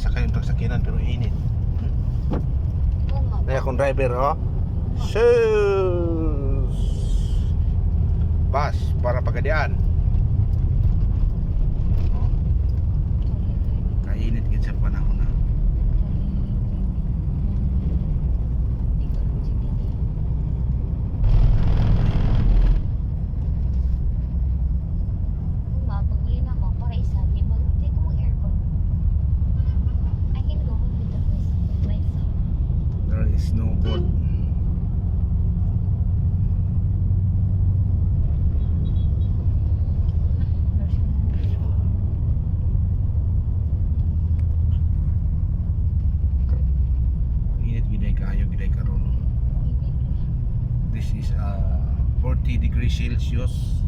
sakay yung sakyanan pero init. Nga. Kaya akong driver, oh. Shoes! Bus, para pagadian. There is no board. Init giday kaayo giday karon. This is uh, 40 degrees Celsius.